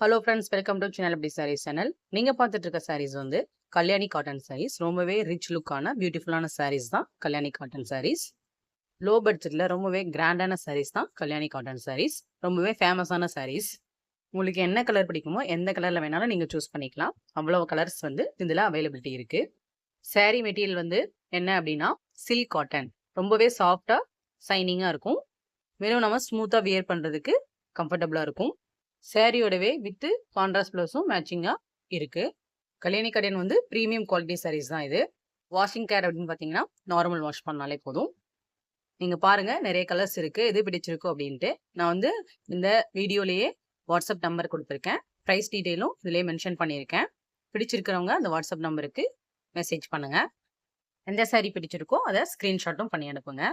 Hello friends welcome to channel அப்படி saris channel நீங்கள் பார்த்துட்டு இருக்க சாரீஸ் வந்து கல்யாணி காட்டன் சாரீஸ் ரொம்பவே ரிச் லுக்கான பியூட்டிஃபுல்லான சாரீஸ் தான் கல்யாணி காட்டன் சாரீஸ் லோ பட்ஜெட்டில் ரொம்பவே கிராண்டான சாரீஸ் தான் கல்யாணி காட்டன் சாரீஸ் ரொம்பவே ஃபேமஸான சாரீஸ் உங்களுக்கு என்ன கலர் பிடிக்குமோ எந்த கலரில் வேணாலும் நீங்கள் சூஸ் பண்ணிக்கலாம். அவ்வளோ கலர்ஸ் வந்து இதில் அவைலபிலிட்டி இருக்குது சாரீ மெட்டீரியல் வந்து என்ன அப்படின்னா சில்க் காட்டன் ரொம்பவே சாஃப்டாக சைனிங்காக இருக்கும். வெறும் நம்ம ஸ்மூத்தாக வியர் பண்ணுறதுக்கு கம்ஃபர்டபுளாக இருக்கும். சேரீயோடவே வித்து கான்ட்ராஸ்ட் ப்ளவுஸும் மேட்சிங்காக இருக்குது கல்யாணி கடன் வந்து ப்ரீமியம் குவாலிட்டி சாரீஸ் தான் இது. வாஷிங் கேர் அப்படின்னு பார்த்தீங்கன்னா நார்மல் வாஷ் பண்ணாலே போதும். நீங்கள் பாருங்கள் நிறைய கலர்ஸ் இருக்குது எது பிடிச்சிருக்கோ அப்படின்ட்டு. நான் வந்து இந்த வீடியோலேயே வாட்ஸ்அப் நம்பர் கொடுத்துருக்கேன். ப்ரைஸ் டீட்டெயிலும் இதிலே மென்ஷன் பண்ணியிருக்கேன். பிடிச்சிருக்கிறவங்க அந்த வாட்ஸ்அப் நம்பருக்கு மெசேஜ் பண்ணுங்கள் எந்த சாரீ பிடிச்சிருக்கோ அதை ஸ்க்ரீன்ஷாட்டும் பண்ணி அனுப்புங்க.